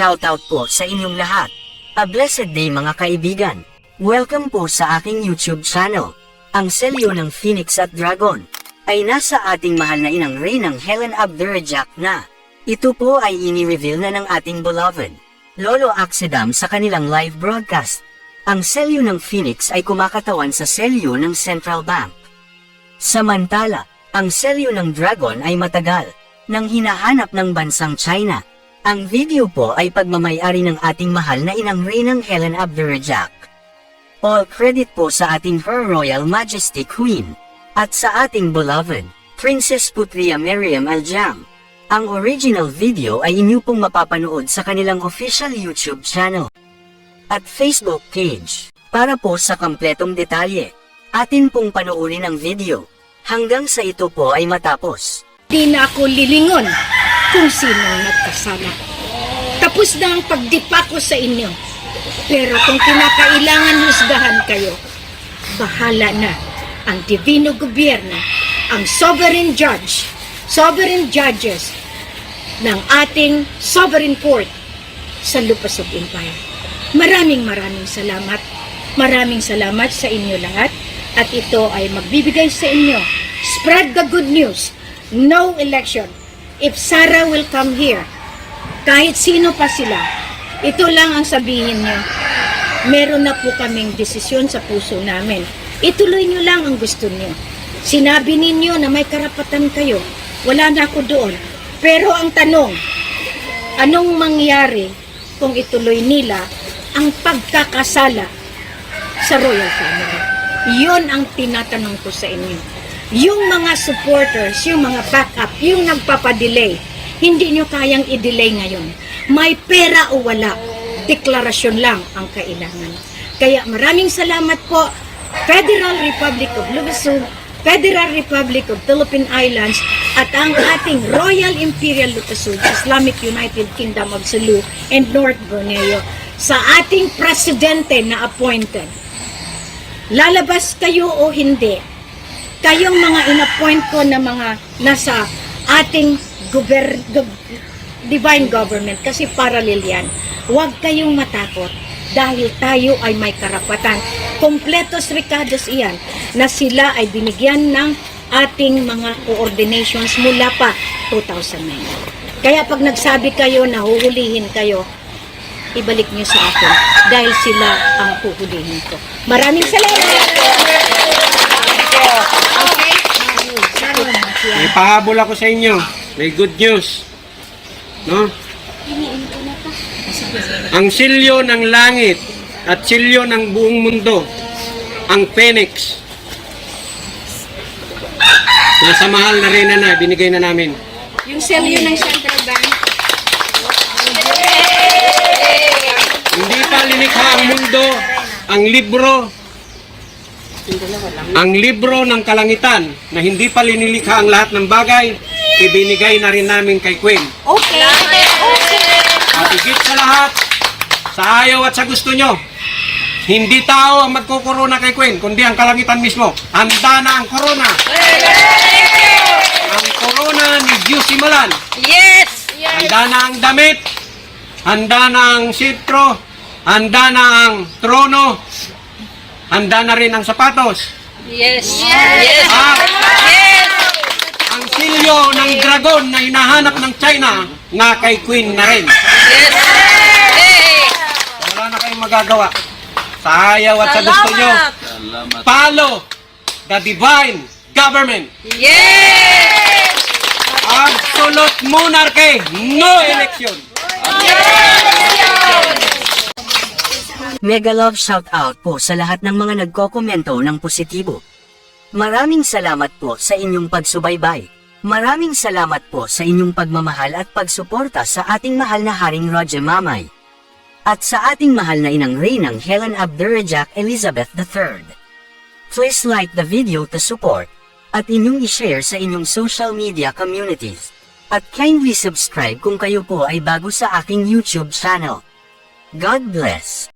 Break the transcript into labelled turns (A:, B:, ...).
A: shoutout po sa inyong lahat. A blessed day mga kaibigan. Welcome po sa aking YouTube channel. Ang selyo ng Phoenix at Dragon ay nasa ating mahal na inang Reynang Helen Abdurrajak na. Ito po ay ini-reveal na ng ating beloved, Lolo Axedam sa kanilang live broadcast. Ang selyo ng Phoenix ay kumakatawan sa selyo ng Central Bank. Samantala, ang selyo ng Dragon ay matagal, nang hinahanap ng bansang China. Ang video po ay pagmamayari ng ating mahal na inang Reynang Helen Abdurrajak. All credit po sa ating Her Royal Majesty Queen, at sa ating beloved, Princess Putria Miriam Aljam. Ang original video ay inyo pong mapapanood sa kanilang official YouTube channel at Facebook page. Para po sa kompletong detalye, atin pong panoorin ang video. Hanggang sa ito po ay matapos.
B: Di na ako lilingon kung sino ang nagkasala. Tapos na ang pagdipa ko sa inyo. Pero kung kinakailangan husgahan kayo, bahala na ang divino gobyerno, ang sovereign judge, sovereign judges ng ating sovereign court sa Lupasog Empire. Maraming maraming salamat. Maraming salamat sa inyo lahat at ito ay magbibigay sa inyo. Spread the good news. No election. If Sarah will come here, kahit sino pa sila, ito lang ang sabihin niyo. Meron na po kaming desisyon sa puso namin. Ituloy niyo lang ang gusto niyo. Sinabi ninyo na may karapatan kayo. Wala na ako doon. Pero ang tanong, anong mangyari kung ituloy nila ang pagkakasala sa royal family? Yon ang tinatanong ko sa inyo. Yung mga supporters, yung mga backup, yung nagpapadelay, hindi nyo kayang i-delay ngayon. May pera o wala, deklarasyon lang ang kailangan. Kaya maraming salamat po, Federal Republic of Lubusog, Federal Republic of Philippine Islands, at ang ating Royal Imperial Lubusog, Islamic United Kingdom of Sulu and North Borneo, sa ating presidente na appointed. Lalabas kayo o hindi, kayong mga inappoint ko na mga nasa ating gober, gov- divine government kasi parallel yan. Huwag kayong matakot dahil tayo ay may karapatan. Kompletos recados iyan na sila ay binigyan ng ating mga coordinations mula pa 2009. Kaya pag nagsabi kayo na huhulihin kayo, ibalik niyo sa akin dahil sila ang huhulihin ko. Maraming salamat!
C: May pahabol ako sa inyo. May good news. No? Ang silyo ng langit at silyo ng buong mundo, ang Phoenix. Nasa mahal na rin na, binigay na namin.
B: Yung selyo ng Central Bank,
C: Hindi pa linikha ang mundo, ang libro, ang libro ng kalangitan na hindi pa linilikha ang lahat ng bagay, ibinigay na rin namin kay Queen.
B: Okay.
C: At higit sa lahat, sa ayaw at sa gusto nyo, hindi tao ang magkukorona kay Queen, kundi ang kalangitan mismo. Handa na ang corona. Ang corona ni Diyos Simulan.
B: Yes!
C: Handa na ang damit. Handa na ang sitro. Handa na ang trono. Handa na rin ang sapatos.
B: Yes! Yes!
C: At ang silyo ng dragon na hinahanap ng China na kay Queen na rin. Wala na kayong magagawa. Sa ayaw at sa gusto nyo. Follow the divine government. Absolute monarchy. No election.
A: Mega love shoutout po sa lahat ng mga nagkokomento ng positibo. Maraming salamat po sa inyong pagsubaybay. Maraming salamat po sa inyong pagmamahal at pagsuporta sa ating mahal na Haring Roger Mamay. At sa ating mahal na inang Reynang Helen Abdurrajak Elizabeth III. Please like the video to support at inyong i-share sa inyong social media communities. At kindly subscribe kung kayo po ay bago sa aking YouTube channel. God bless.